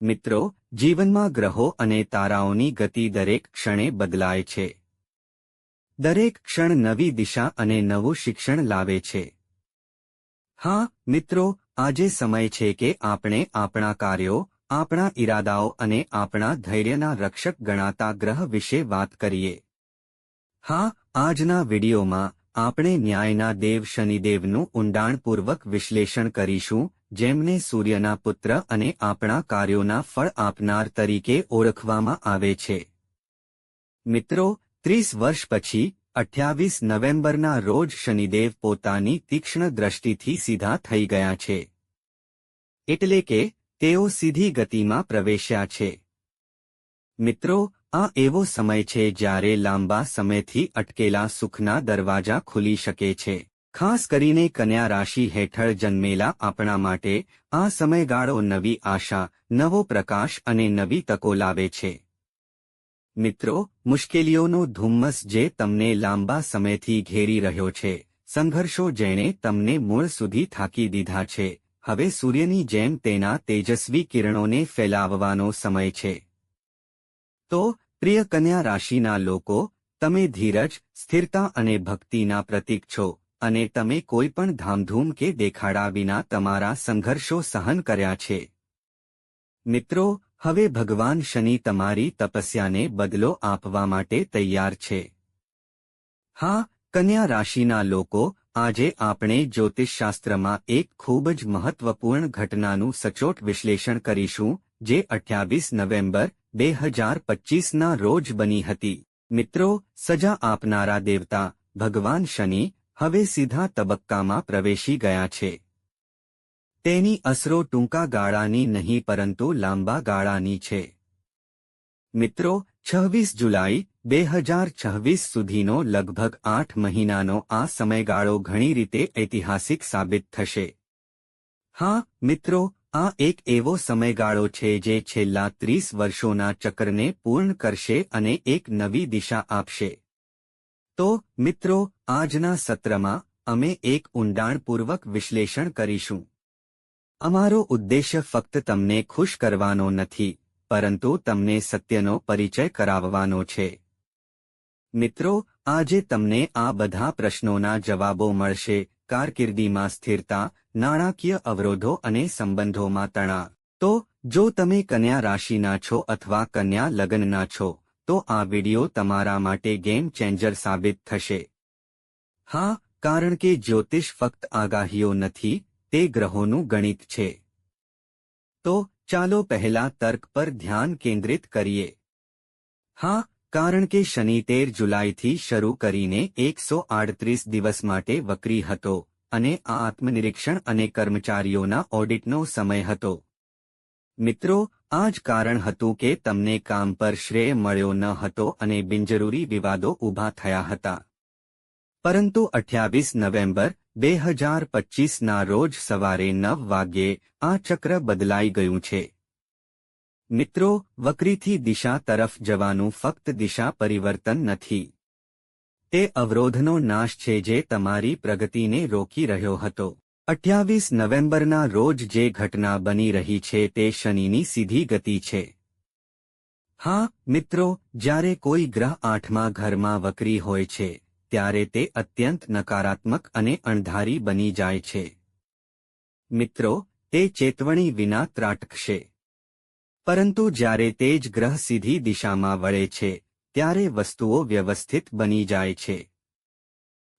મિત્રો, જીવનમાં ગ્રહો અને તારાઓની ગતિ દરેક ક્ષણે બદલાય છે. દરેક ક્ષણ નવી દિશા અને નવું શિક્ષણ લાવે છે. હા, મિત્રો, આજે સમય છે કે આપણે આપણા કાર્યો, આપણા ઈરાદાઓ અને આપણા ધૈર્યના રક્ષક ગણાતા ગ્રહ વિશે વાત કરીએ. હા, આજના વિડીયોમાં આપણે ન્યાયના દેવ શનિદેવનું ઊંડાણપૂર્વક વિશ્લેષણ કરીશું જેમને સૂર્યના પુત્ર અને આપણા કાર્યોના ફળ આપનાર તરીકે ઓળખવામાં આવે છે. મિત્રો, ત્રીસ વર્ષ પછી, અઠ્યાવીસ નવેમ્બરના રોજ શનિદેવ પોતાની તીક્ષ્ણ દ્રષ્ટિથી સીધા થઈ ગયા છે. એટલે કે, તેઓ સીધી ગતિમાં પ્રવેશ્યા છે. મિત્રો, આ એવો સમય છે જ્યારે લાંબા સમયથી અટકેલા સુખના દરવાજા ખુલી શકે છે. ખાસ કરીને કન્યા રાશિ હેઠળ જન્મેલા આપણા માટે આ સમયગાળો નવી આશા, નવો પ્રકાશ અને નવી તકો લાવે છે. મિત્રો, મુશ્કેલીઓનો ધુમ્મસ જે તમને લાંબા સમયથી ઘેરી રહ્યો છે, સંઘર્ષો જેણે તમને મૂળ સુધી થાકી દીધા છે, હવે સૂર્યની જેમ તેના તેજસ્વી કિરણોને ફેલાવવાનો સમય છે. તો, પ્રિય કન્યા રાશિના લોકો, તમે ધીરજ, સ્થિરતા અને ભક્તિના પ્રતીક છો અને તમે કોઈ પણ ધામધૂમ કે દેખાડા વિના તમારા સંઘર્ષો સહન કર્યા છે. મિત્રો, હવે ભગવાન શનિ તમારી તપસ્યાને બદલો આપવા માટે તૈયાર છે. હા, કન્યા રાશિના લોકો, આજે આપણે જ્યોતિષશાસ્ત્રમાં એક ખૂબ જ મહત્વપૂર્ણ ઘટનાનું સચોટ વિશ્લેષણ કરીશું, જે અઠ્યાવીસ નવેમ્બર, બે હજાર પચીસના રોજ બની હતી. મિત્રો, સજા આપનારા દેવતા, ભગવાન શનિ હવે સીધા તબક્કામાં પ્રવેશી ગયા છે. તેની અસરો ટૂંકા ગાળાની નહીં પરંતુ લાંબા ગાળાની છે. મિત્રો, છવ્વીસ જુલાઈ, બે હજાર છવ્વીસ સુધીનો લગભગ આઠ મહિનાનો આ સમયગાળો ઘણી રીતે ઐતિહાસિક સાબિત થશે. હા, મિત્રો, આ એક એવો સમયગાળો છે જે છેલ્લા ત્રીસ વર્ષોના ચક્રને પૂર્ણ કરશે અને એક નવી દિશા આપશે. તો, મિત્રો આજના સત્રમાં અમે એક ઊંડાણપૂર્વક વિશ્લેષણ કરીશું. અમારો ઉદ્દેશ્ય ફક્ત તમને ખુશ કરવાનો નથી, પરંતુ તમને સત્યનો પરિચય કરાવવાનો છે. મિત્રો, આજે તમને આ બધા પ્રશ્નોના જવાબો મળશે, કારકિર્દીમાં સ્થિરતા, નાણાકીય અવરોધો અને સંબંધોમાં તણાવ. તો, જો તમે કન્યા રાશિના છો અથવા કન્યા લગ્નના છો, તો આ વિડિયો તમારા માટે ગેમ ચેન્જર સાબિત થશે. હા, કારણ કે જ્યોતિષ ફક્ત આગાહીઓ નથી, તે ગ્રહોનું ગણિત છે. તો, ચાલો પહેલા તર્ક પર ધ્યાન કેન્દ્રિત કરીએ. હા, કારણ કે શનિ તેર જુલાઈથી શરૂ કરીને એકસો આડત્રીસ દિવસ માટે વક્રી હતો, અને આ આત્મનિરીક્ષણ અને કર્મચારીઓના ઓડિટનો સમય હતો. મિત્રો, આ જ કારણ હતું કે તમને કામ પર શ્રેય મળ્યો ન હતો અને બિનજરૂરી વિવાદો ઊભા થયા હતા. પરંતુ અઠ્યાવીસ નવેમ્બર, બે હજાર પચીસના રોજ સવારે નવ વાગ્યે આ ચક્ર બદલાઈ ગયું છે. મિત્રો, વક્રીથી દિશા તરફ જવાનું ફક્ત દિશા પરિવર્તન નથી. તે અવરોધનો નાશ છે જે તમારી પ્રગતિને રોકી રહ્યો હતો. અઠ્યાવીસ નવેમ્બરના રોજ જે ઘટના બની રહી છે તે શનિની સીધી ગતિ છે. હા, મિત્રો, જ્યારે કોઈ ગ્રહ આઠમા ઘરમાં વકરી હોય છે ત્યારે તે અત્યંત નકારાત્મક અને અણધારી બની જાય છે. મિત્રો, તે ચેતવણી વિના ત્રાટકશે. પરંતુ જ્યારે તે જ ગ્રહ સીધી દિશામાં વળે છે, ત્યારે વસ્તુઓ વ્યવસ્થિત બની જાય છે.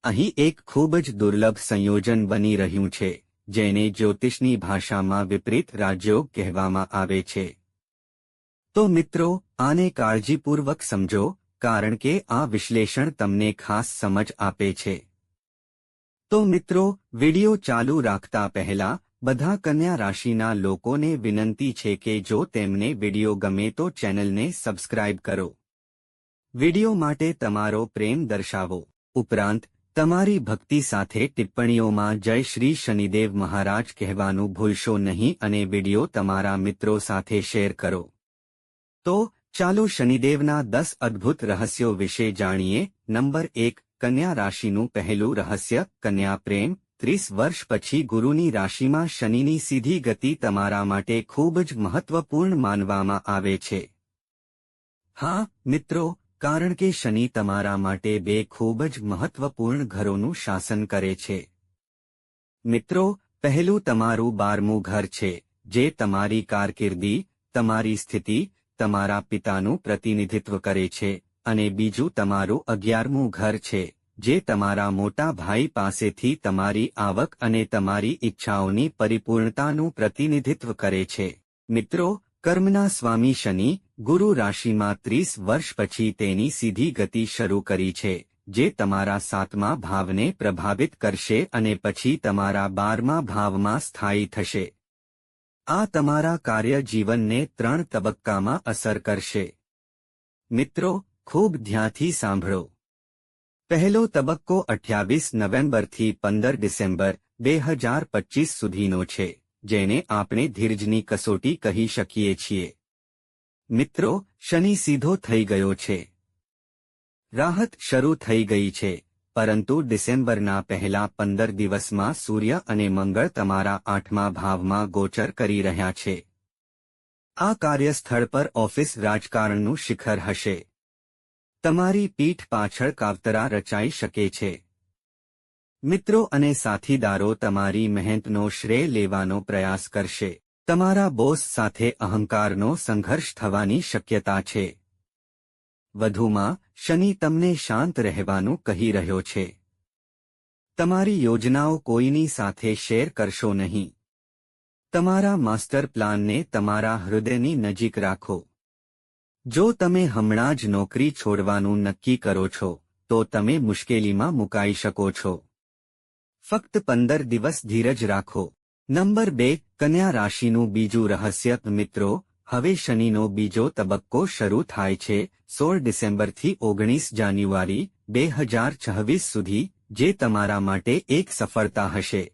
અહીં એક ખૂબ જ દુર્લભ સંયોજન બની રહ્યું છે, જેને જ્યોતિષની ભાષામાં વિપરીત રાજ્યો કહેવામાં આવે છે. તો મિત્રો, આને કાળજીપૂર્વક સમજો કારણ કે આ વિશ્લેષણ તમને ખાસ સમજ આપે છે. તો મિત્રો, વિડિયો ચાલુ રાખતા પહેલા, બધા કન્યા રાશિના લોકોને વિનંતી છે કે જો તેમને વિડિયો ગમે તો ચેનલને સબસ્ક્રાઇબ કરો. વિડિયો માટે તમારો પ્રેમ દર્શાવો. ઉપરાંત, તમારી ભક્તિ સાથે ટિપ્પણીઓમાં જય શ્રી શનિદેવ મહારાજ કહેવાનું ભૂલશો નહીં અને વિડિયો તમારા મિત્રો સાથે શેર કરો. તો ચાલો શનિદેવના દસ અદ્ભુત રહસ્યો વિશે જાણીએ. નંબર એક, કન્યા રાશિનું પહેલું રહસ્ય, કન્યા પ્રેમ. ત્રીસ વર્ષ પછી ગુરુની રાશિમાં શનિની સીધી ગતિ તમારા માટે ખૂબ જ મહત્વપૂર્ણ માનવામાં આવે છે. હા, મિત્રો, કારણ કે શનિ તમારા માટે બે ખૂબ જ મહત્વપૂર્ણ ઘરોનું શાસન કરે છે. મિત્રો, પહેલું તમારું બારમું ઘર છે, જે તમારી કારકિર્દી, તમારી સ્થિતિ તમારા પિતાનું પ્રતિનિધિત્વ કરે છે અને બીજું તમારું અગિયારમું ઘર છે, જે તમારા મોટા ભાઈ પાસેથી તમારી આવક અને તમારી ઈચ્છાઓની પરિપૂર્ણતાનું પ્રતિનિધિત્વ કરે છે. મિત્રો, કર્મના સ્વામી શનિ, ગુરુ રાશિમાં ત્રીસ વર્ષ પછી તેની સીધી ગતિ શરૂ કરી છે, જે તમારા સાતમા ભાવને પ્રભાવિત કરશે અને પછી તમારા બારમા ભાવમાં સ્થાયી થશે. આ તમારા કાર્ય જીવનને ત્રણ તબક્કામાં અસર કરશે. મિત્રો, ખૂબ ધ્યાનથી સાંભળો. પહેલો તબક્કો અઠ્યાવીસ નવેમ્બરથી પંદર ડિસેમ્બર બે હજાર પચીસ સુધીનો છે, જેને આપણે ધીરજની કસોટી કહી શકીએ છીએ. મિત્રો, શનિ સીધો થઈ ગયો છે. રાહત શરૂ થઈ ગઈ છે. પરંતુ ડિસેમ્બરના પહેલા પંદર દિવસમાં સૂર્ય અને મંગળ તમારા આઠમા ભાવમાં ગોચર કરી રહ્યા છે. આ કાર્યસ્થળ પર ઓફિસ રાજકારણનું શિખર હશે. તમારી પીઠ પાછળ કાવતરા રચાઈ શકે છે. મિત્રો અને સાથીદારો તમારી મહેનતનો શ્રેય લેવાનો પ્રયાસ કરશે. તમારા બોસ સાથે અહંકારનો સંઘર્ષ થવાની શક્યતા છે. વધુમાં, શનિ તમને શાંત રહેવાનું કહી રહ્યો છે. તમારી યોજનાઓ કોઈની સાથે શેર કરશો નહીં. તમારા માસ્ટર પ્લાનને તમારા હૃદયની નજીક રાખો. જો તમે હમણાં જ નોકરી છોડવાનું નક્કી કરો છો, તો તમે મુશ્કેલીમાં મુકાઈ શકો છો. ફક્ત પંદર દિવસ ધીરજ રાખો. નંબર બે, કન્યા રાશિનું બીજું રહસ્ય મિત્રો હવે શનિનો બીજો તબક્કો શરૂ થાય છે, સોળ ડિસેમ્બરથી ઓગણીસ જાન્યુઆરી બે હજાર છવ્વીસ સુધી, જે તમારા માટે એક સફળતા હશે.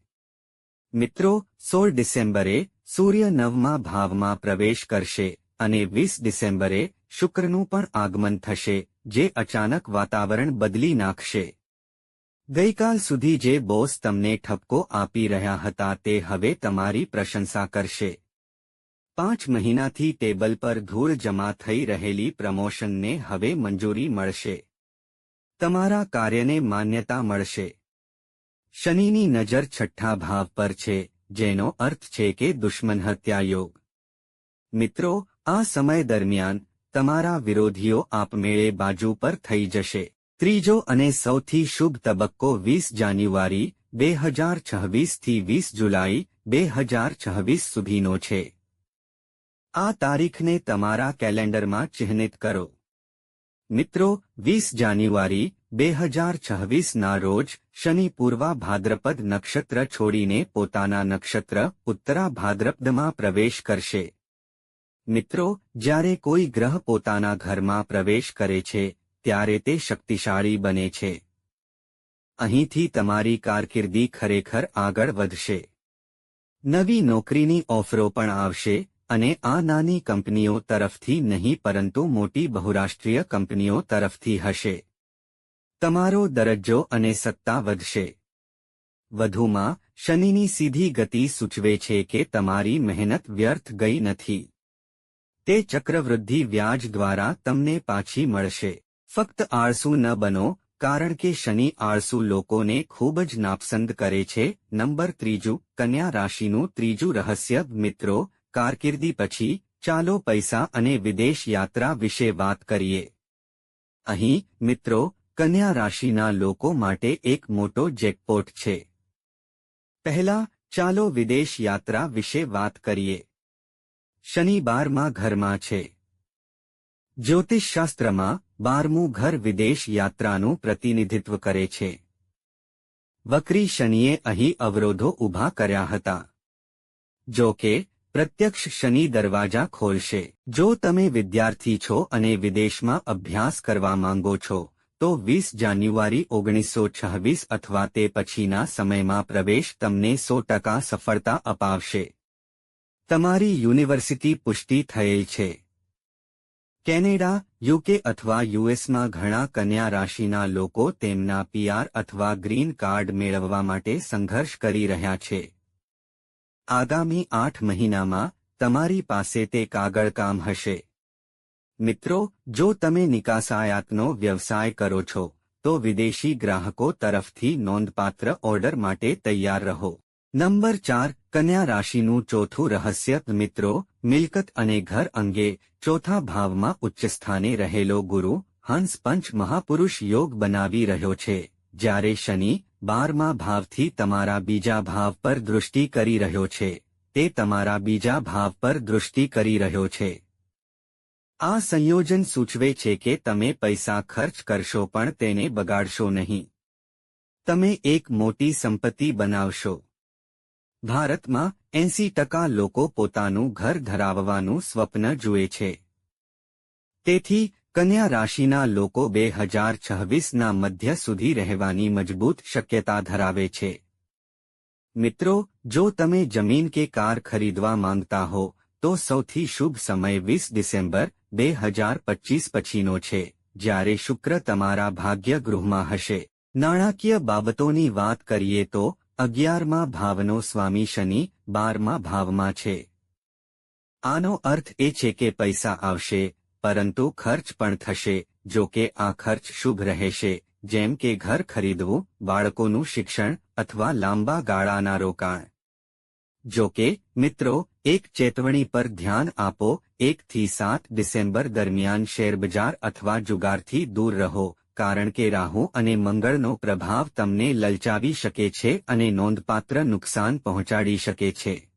મિત્રો, સોળ ડિસેમ્બરે સૂર્ય નવમા ભાવમાં પ્રવેશ કરશે અને વીસ ડિસેમ્બરે શુક્રનું પણ આગમન થશે, જે અચાનક વાતાવરણ બદલી નાખશે. ગઈકાલ સુધી જે બોસ તમને ઠપકો આપી રહ્યા હતા તે હવે તમારી પ્રશંસા કરશે. પાંચ મહિનાથી ટેબલ પર ધૂળ જમા થઈ રહેલી પ્રમોશનને હવે મંજૂરી મળશે. તમારા કાર્યને માન્યતા મળશે. શનિની નજર છઠ્ઠા ભાવ પર છે, જેનો અર્થ છે કે દુશ્મન હત્યા યોગ મિત્રો, આ સમય દરમિયાન તમારા વિરોધીઓ આપમેળે બાજુ પર થઈ જશે. ત્રીજો અને સૌથી શુભ તબક્કો વીસ જાન્યુઆરી, બે હજાર છવ્વીસથી વીસ જુલાઈ, બે હજાર છવ્વીસ સુધીનો છે. આ તારીખને તમારા કેલેન્ડરમાં ચિહ્નિત કરો. મિત્રો, વીસ જાન્યુઆરી, બે હજાર છવ્વીસના રોજ શનિ પૂર્વા ભાદ્રપદ નક્ષત્ર છોડીને પોતાના નક્ષત્ર ઉત્તરા ભાદ્રપદમાં પ્રવેશ કરશે. મિત્રો, જ્યારે કોઈ ગ્રહ પોતાના ઘરમાં પ્રવેશ કરે છે, ત્યારે તે શક્તિશાળી બને છે. અહીંથી તમારી કારકિર્દી ખરેખર આગળ વધશે. નવી નોકરીની ઓફરો પણ આવશે અને આ નાની કંપનીઓ તરફથી નહીં, પરંતુ મોટી બહુરાષ્ટ્રીય કંપનીઓ તરફથી હશે. તમારો દરજ્જો અને સત્તા વધશે. વધુમાં, શનિની સીધી ગતિ સૂચવે છે કે તમારી મહેનત વ્યર્થ ગઈ નથી. તે ચક્રવૃદ્ધિ વ્યાજ દ્વારા તમને પાછી મળશે. ફક્ત આળસુ ન બનો, કારણ કે શનિ આળસુ લોકોને ખૂબ જ નાપસંદ કરે છે. નંબર ત્રીજું, કન્યા રાશિનું ત્રીજું રહસ્ય મિત્રો કારકિર્દી પછી ચાલો પૈસા અને વિદેશ યાત્રા વિશે વાત કરીએ. અહીં, મિત્રો, કન્યા રાશિના લોકો માટે એક મોટો જેકપોટ છે. પહેલા, ચાલો વિદેશ યાત્રા વિશે વાત કરીએ. શનિ બારમાં ઘરમાં છે. જ્યોતિષશાસ્ત્રમાં બારમું ઘર વિદેશ યાત્રાનું પ્રતિનિધિત્વ કરે છે. વક્રી શનિએ અહીં અવરોધો ઊભા કર્યા હતા. જો કે પ્રત્યક્ષ શનિ દરવાજા ખોલશે. જો તમે વિદ્યાર્થી છો અને વિદેશમાં અભ્યાસ કરવા માંગો છો, તો વીસ જાન્યુઆરી ઓગણીસો છવ્વીસ અથવા તે પછીના સમયમાં પ્રવેશ તમને સો ટકા સફળતા અપાવશે. તમારી યુનિવર્સિટી પુષ્ટિ થયેલ છે. કેનેડા, યુકે અથવા યુએસમાં ઘણા કન્યા રાશિના લોકો તેમના પીઆર અથવા ગ્રીન કાર્ડ મેળવવા માટે સંઘર્ષ કરી રહ્યા છે. આગામી આઠ મહિનામાં તમારી પાસે તે કાગળ કામ હશે. મિત્રો, જો તમે નિકાસાયાતનો વ્યવસાય કરો છો, તો વિદેશી ગ્રાહકો તરફથી નોંધપાત્ર ઓર્ડર માટે તૈયાર રહો. નંબર ચાર, કન્યા રાશિનું ચોથું રહસ્ય, મિત્રો, મિલકત અને ઘર અંગે ચોથા ભાવમાં ઉચ્ચ સ્થાને રહેલો ગુરુ, હંસ પંચ મહાપુરુષ યોગ બનાવી રહ્યો છે. જ્યારે શનિ બારમા ભાવથી તમારા બીજા ભાવ પર દૃષ્ટિ કરી રહ્યો છે. તે તમારા બીજા ભાવ પર દૃષ્ટિ કરી રહ્યો છે. આ સંયોજન સૂચવે છે કે તમે પૈસા ખર્ચ કરશો પણ તેને બગાડશો નહીં. તમે એક મોટી સંપત્તિ બનાવશો. ભારતમાં એંસી ટકા લોકો પોતાનું ઘર ધરાવવાનું સ્વપ્ન જુએ છે. તેથી કન્યા રાશિના લોકો બે હજાર છવ્વીસના મધ્ય સુધી રહેવાની મજબૂત શક્યતા ધરાવે છે. મિત્રો, જો તમે જમીન કે કાર ખરીદવા માંગતા હો, તો સૌથી શુભ સમય વીસ ડિસેમ્બર બે હજાર પચીસ પછીનો છે, જ્યારે શુક્ર તમારા ભાગ્ય ગૃહમાં હશે. નાણાકીય બાબતોની વાત કરીએ તો, અગિયારમાં ભાવનો સ્વામી શનિ, બારમા ભાવમાં છે. આનો અર્થ એ છે કે પૈસા આવશે પરંતુ ખર્ચ પણ થશે, જો કે આ ખર્ચ શુભ રહેશે, જેમ કે ઘર ખરીદવું, બાળકોનું શિક્ષણ અથવા લાંબા ગાળાના રોકાણ. જો કે, મિત્રો, એક ચેતવણી પર ધ્યાન આપો, એકથી સાત ડિસેમ્બર દરમિયાન શેરબજાર અથવા જુગારથી દૂર રહો, કારણ કે રાહુ અને મંગળનો પ્રભાવ તમને લલચાવી શકે છે અને નોંધપાત્ર નુકસાન પહોંચાડી શકે છે.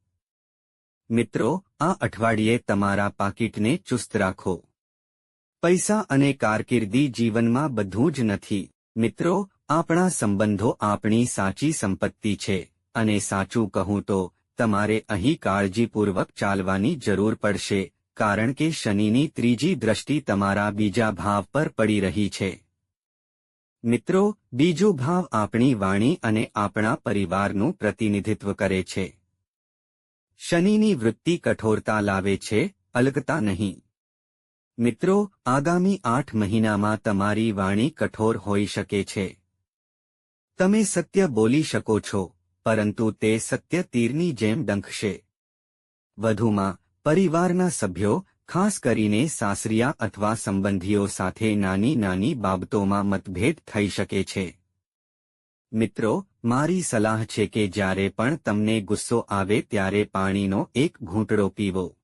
મિત્રો, આ અઠવાડિયે તમારા પાકીટને ચુસ્ત રાખો. પૈસા અને કારકિર્દી જીવનમાં બધું જ નથી. મિત્રો, આપણા સંબંધો આપણી સાચી સંપત્તિ છે, અને સાચું કહું તો, તમારે અહીં કાળજીપૂર્વક ચાલવાની જરૂર પડશે, કારણ કે શનિની ત્રીજી દ્રષ્ટિ તમારા બીજા ભાવ પર પડી રહી છે. મિત્રો, બીજો ભાવ આપણી વાણી અને આપણા પરિવારનું પ્રતિનિધિત્વ કરે છે. શનિની વૃત્તિ કઠોરતા લાવે છે, અલગતા નહીં. મિત્રો, આગામી આઠ મહિનામાં તમારી વાણી કઠોર હોઈ શકે છે. તમે સત્ય બોલી શકો છો, પરંતુ તે સત્ય તીરની જેમ ડંખશે. વધુમાં, પરિવારના સભ્યો, ખાસ કરીને સાસરિયા અથવા સંબંધીઓ સાથે નાની નાની બાબતોમાં મતભેદ થઈ શકે છે. મિત્રો, મારી સલાહ છે કે જ્યારે પણ તમને ગુસ્સો આવે ત્યારે પાણીનો એક ઘૂંટડો પીવો.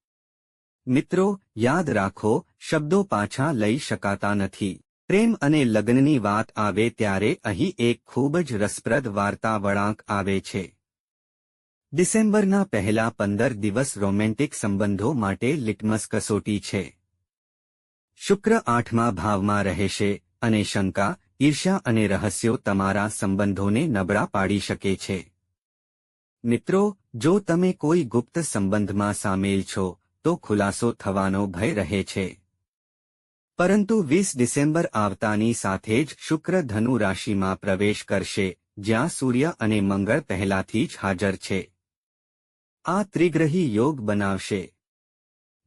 મિત્રો, યાદ રાખો શબ્દો પાછા લઈ શકાતા નથી. પ્રેમ અને લગ્નની વાત આવે ત્યારે અહીં એક ખૂબ જ રસપ્રદ વાર્તા વળાંક આવે છે. ડિસેમ્બરના પહેલા પંદર દિવસ રોમેન્ટિક સંબંધો માટે લિટમસ કસોટી છે. શુક્ર આઠમા ભાવમાં રહેશે અને શંકા, ઈર્ષ્યા અને રહસ્યો તમારા સંબંધોને નબળા પાડી શકે છે. મિત્રો, જો તમે કોઈ ગુપ્ત સંબંધમાં સામેલ છો, તો ખુલાસો થવાનો ભય રહે છે. પરંતુ વીસ ડિસેમ્બર આવતાની સાથે જ શુક્ર ધનુ રાશિમાં પ્રવેશ કરશે, જ્યાં સૂર્ય અને મંગળ પહેલાથી જ હાજર છે. આ ત્રિગ્રહી યોગ બનાવશે.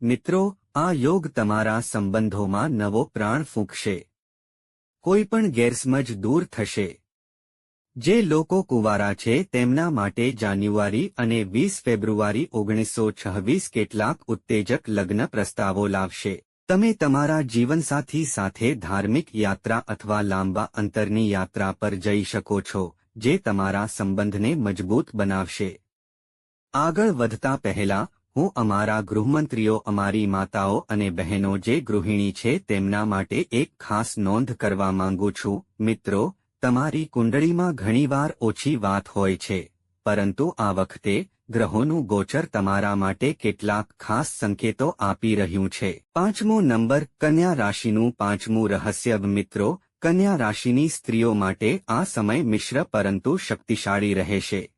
મિત્રો, આ યોગ તમારા સંબંધોમાં નવો પ્રાણ ફૂંકશે. કોઈપણ ગેરસમજ દૂર થશે. જે લોકો કુવારા છે તેમના માટે જાન્યુઆરી અને વીસ ફેબ્રુઆરી ઓગણીસો છવ્વીસ કેટલાક ઉત્તેજક લગ્ન પ્રસ્તાવો લાવશે. તમે તમારા જીવનસાથી સાથે ધાર્મિક યાત્રા અથવા લાંબા અંતરની યાત્રા પર જઈ શકો છો, જે તમારા સંબંધને મજબૂત બનાવશે. આગળ વધતા પહેલા, હું અમારા ગૃહમંત્રીઓ, અમારી માતાઓ અને બહેનો જે ગૃહિણી છે તેમના માટે એક ખાસ નોંધ કરવા માંગુ છું. મિત્રો, તમારી કુંડળીમાં ઘણીવાર ઓછી વાત હોય છે, પરંતુ આ વખતે ગ્રહોનું ગોચર તમારા માટે કેટલાક ખાસ સંકેતો આપી રહ્યું છે. પાંચમો નંબર, કન્યા રાશિનું પાંચમું રહસ્ય મિત્રો, કન્યા રાશિની સ્ત્રીઓ માટે આ સમય મિશ્ર પરંતુ શક્તિશાળી રહેશે.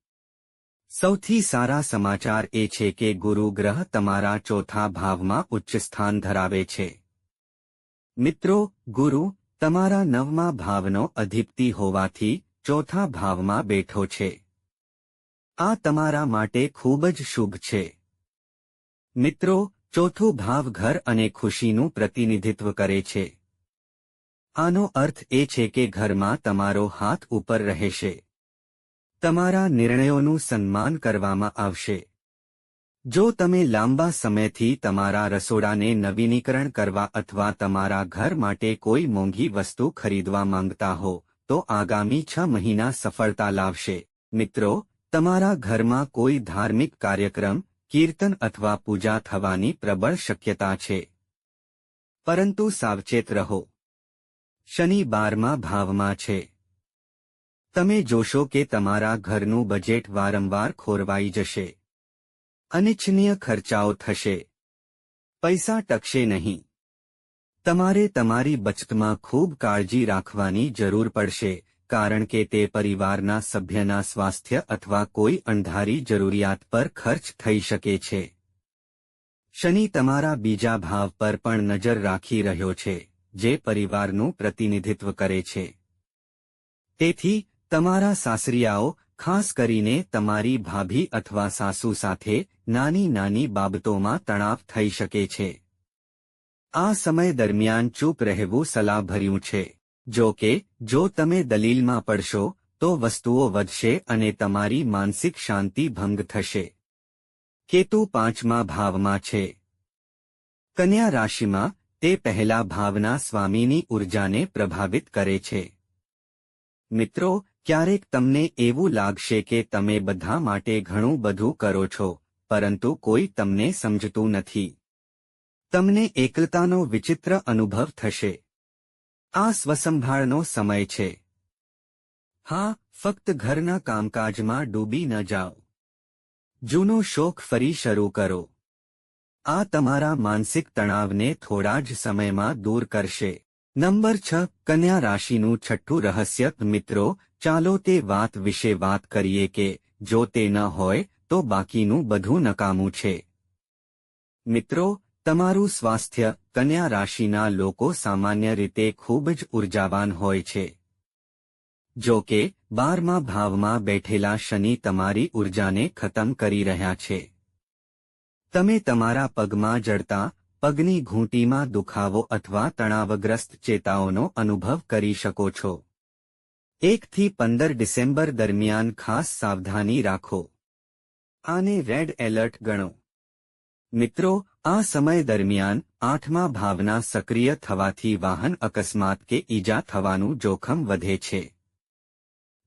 સૌથી સારા સમાચાર એ છે કે ગુરુ ગ્રહ તમારા ચોથા ભાવમાં ઉચ્ચ સ્થાન ધરાવે છે. મિત્રો, ગુરુ તમારા નવમા ભાવનો અધિપતિ હોવાથી ચોથા ભાવમાં બેઠો છે. આ તમારા માટે ખૂબ જ શુભ છે. મિત્રો, ચોથું ભાવ ઘર અને ખુશીનું પ્રતિનિધિત્વ કરે છે. આનો અર્થ એ છે કે ઘરમાં તમારો હાથ ઉપર રહેશે. તમારા નિર્ણયોનું સન્માન કરવામાં આવશે. જો તમે લાંબા સમયથી તમારા રસોડાને નવીનીકરણ કરવા અથવા તમારા ઘર માટે કોઈ મોંઘી વસ્તુ ખરીદવા માંગતા હો, તો આગામી છ મહિના સફળતા લાવશે. મિત્રો તમારા ઘરમાં કોઈ ધાર્મિક કાર્યક્રમ, કીર્તન અથવા પૂજા થવાની પ્રબળ શક્યતા છે. પરંતુ સાવચેત રહો. શનિ બારમાં ભાવમાં છે. તમે જોશો કે તમારા ઘરનું બજેટ વારંવાર ખોરવાઈ જશે. અનિચ્છનીય ખર્ચાઓ થશે. પૈસા ટકશે નહીં. તમારે તમારી બચતમાં ખૂબ કાળજી રાખવાની જરૂર પડશે. કારણ કે તે પરિવારના સભ્યના સ્વાસ્થ્ય અથવા કોઈ અણધારી જરૂરિયાત પર ખર્ચ થઈ શકે છે. શનિ તમારા બીજા ભાવ પર પણ નજર રાખી રહ્યો છે, જે પરિવારનું પ્રતિનિધિત્વ કરે છે. તેથી, તમારા સાસરિયાઓ, ખાસ કરીને તમારી ભાભી અથવા સાસુ સાથે નાની નાની બાબતોમાં તણાવ થઈ શકે છે. આ સમય દરમિયાન ચૂપ રહેવું સલાહભર્યું છે. જો કે, જો તમે દલીલમાં પડશો, તો વસ્તુઓ વધશે અને તમારી માનસિક શાંતિ ભંગ થશે. કેતુ પાંચમા ભાવમાં છે. કન્યા રાશિમાં, તે પહેલા ભાવના સ્વામીની ઉર્જાને પ્રભાવિત કરે છે. મિત્રો, ક્યારેક તમને એવું લાગશે કે તમે બધા માટે ઘણું બધું કરો છો, પરંતુ કોઈ તમને સમજતું નથી. તમને એકલતાનો વિચિત્ર અનુભવ થશે. આ સ્વસંભાળનો સમય છે. હા, ફક્ત ઘરના કામકાજમાં ડૂબી ન જાઓ. જૂનો શોખ ફરી શરૂ કરો. આ તમારા માનસિક તણાવને થોડા જ સમયમાં દૂર કરશે. નંબર છ, કન્યા રાશિનું છઠ્ઠું રહસ્ય, મિત્રો, ચાલો તે વાત વિશે વાત કરીએ કે, જો તે ન હોય, તો બાકીનું બધું નકામું છે. મિત્રો તમારું સ્વાસ્થ્ય કન્યા રાશિના લોકો સામાન્ય રીતે ખૂબ જ ઉર્જાવાન હોય છે. જો કે, બારમા ભાવમાં બેઠેલા શનિ તમારી ઉર્જાને ખતમ કરી રહ્યા છે. તમે તમારા પગમાં જડતા, પગની ઘૂંટીમાં દુખાવો અથવા તણાવગ્રસ્ત ચેતાઓનો અનુભવ કરી શકો છો. એકથી પંદર ડિસેમ્બર દરમિયાન ખાસ સાવધાની રાખો. આને રેડ એલર્ટ ગણો. મિત્રો, આ સમય દરમિયાન આઠમા ભાવના સક્રિય થવાથી વાહન અકસ્માત કે ઈજા થવાનું જોખમ વધે છે.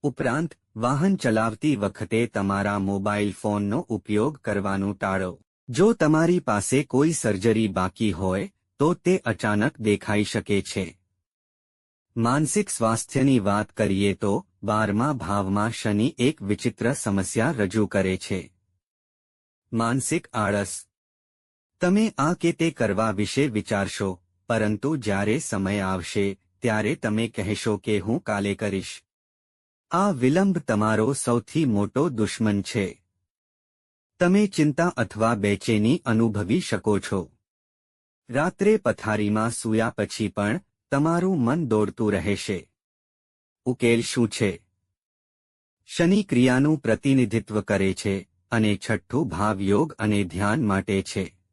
ઉપરાંત, વાહન ચલાવતી વખતે તમારા મોબાઈલ ફોનનો ઉપયોગ કરવાનું ટાળો. જો તમારી પાસે કોઈ સર્જરી બાકી હોય, તો તે અચાનક દેખાઈ શકે છે. માનસિક સ્વાસ્થ્યની વાત કરીએ તો, બારમા ભાવમાં શનિ એક વિચિત્ર સમસ્યા રજૂ કરે છે. માનસિક આળસ તમે આ કે તે કરવા વિશે વિચારશો, પરંતુ જ્યારે સમય આવશે, ત્યારે તમે કહેશો કે હું કાલે કરીશ. આ વિલંબ તમારો સૌથી મોટો દુશ્મન છે. તમે ચિંતા અથવા બેચેની અનુભવી શકો છો. રાત્રે પથારીમાં સૂયા પછી પણ તમારું મન દોડતું રહેશે. ઉકેલ શું છે? શનિ ક્રિયાનું પ્રતિનિધિત્વ કરે છે અને છઠ્ઠું ભાવ યોગ અને ધ્યાન માટે છે.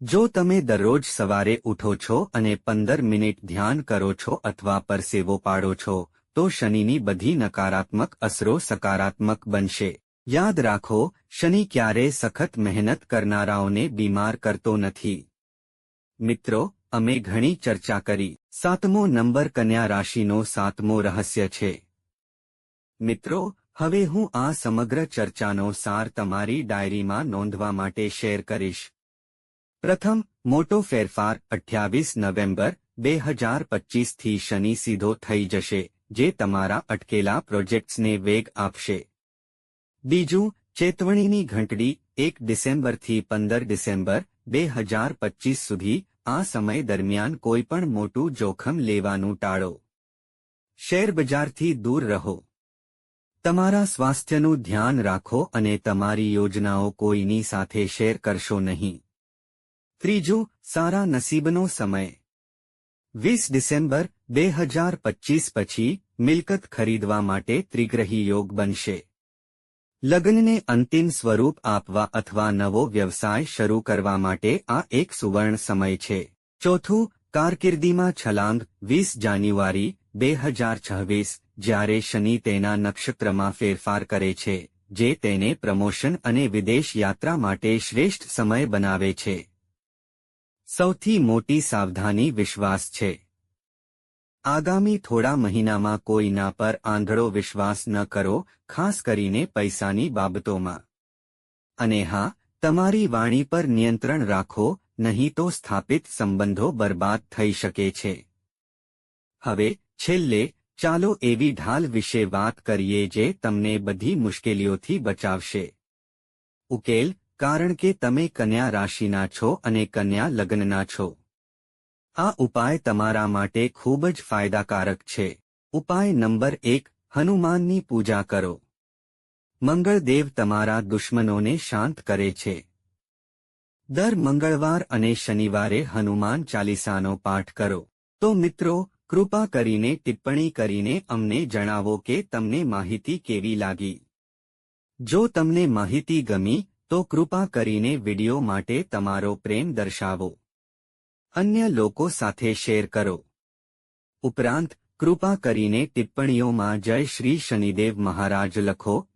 જો તમે દરરોજ સવારે ઉઠો છો અને પંદર મિનિટ ધ્યાન કરો છો અથવા પરસેવો પાડો છો, તો શનિની બધી નકારાત્મક અસરો સકારાત્મક બનશે. યાદ રાખો, શનિ ક્યારે સખત મહેનત કરનારાઓને બીમાર કરતો નથી. મિત્રો, અમે ઘણી ચર્ચા કરી. સાતમો નંબર કન્યા રાશિનો સાતમો રહસ્ય છે. મિત્રો, હવે હું આ સમગ્ર ચર્ચાનો સાર તમારી ડાયરીમાં નોંધવા માટે શેર કરીશ. પ્રથમ, મોટો ફેરફાર, અઠ્યાવીસ નવેમ્બર, બે હજાર પચીસથી શનિ સીધો થઈ જશે, જે તમારા અટકેલા પ્રોજેક્ટ્સને વેગ આપશે. બીજું, ચેતવણીની ઘંટડી, એક ડિસેમ્બરથી પંદર ડિસેમ્બર, બે હજાર પચીસ સુધી, આ સમય દરમિયાન કોઈપણ મોટું જોખમ લેવાનું ટાળો. શેરબજારથી દૂર રહો. તમારા સ્વાસ્થ્યનું ધ્યાન રાખો અને તમારી યોજનાઓ કોઈની સાથે શેર કરશો નહીં. ત્રીજું, સારા નસીબનો સમય. વીસ ડિસેમ્બર બે હજાર પચીસ પછી મિલકત ખરીદવા માટે ત્રિગ્રહી યોગ બનશે. લગ્નને અંતિમ સ્વરૂપ આપવા અથવા નવો વ્યવસાય શરૂ કરવા માટે આ એક સુવર્ણ સમય છે. ચોથું, કારકિર્દીમાં છલાંગ, વીસ જાન્યુઆરી બે હજાર છવ્વીસ, જ્યારે શનિ તેના નક્ષત્રમાં ફેરફાર કરે છે, જે તેને પ્રમોશન અને વિદેશ યાત્રા માટે શ્રેષ્ઠ સમય બનાવે છે. સૌથી મોટી સાવધાની વિશ્વાસ છે. આગામી થોડા મહિનામાં કોઈના પર આંધળો વિશ્વાસ ન કરો, ખાસ કરીને પૈસાની બાબતોમાં. અને હા, તમારી વાણી પર નિયંત્રણ રાખો, નહીં તો સ્થાપિત સંબંધો બરબાદ થઈ શકે છે. હવે, છેલ્લે, ચાલો એવી ઢાલ વિશે વાત કરીએ જે તમને બધી મુશ્કેલીઓથી બચાવશે. ઉકેલ કારણ કે તમે કન્યા રાશિના છો અને કન્યા લગ્નના છો. આ ઉપાય તમારા માટે ખૂબ જ ફાયદાકારક છે. ઉપાય નંબર એક, હનુમાનની પૂજા કરો. મંગળદેવ તમારા દુશ્મનોને શાંત કરે છે. દર મંગળવાર અને શનિવારે હનુમાન ચાલીસાનો પાઠ કરો. તો મિત્રો, કૃપા કરીને ટિપ્પણી કરીને અમને જણાવો કે તમને માહિતી કેવી લાગી? જો તમને માહિતી ગમી તો કૃપા કરીને વિડિયો માટે તમારો પ્રેમ દર્શાવો. અન્ય લોકો સાથે શેર કરો. ઉપરાંત, કૃપા કરીને ટિપ્પણીઓમાં જય શ્રી શનિદેવ મહારાજ લખો.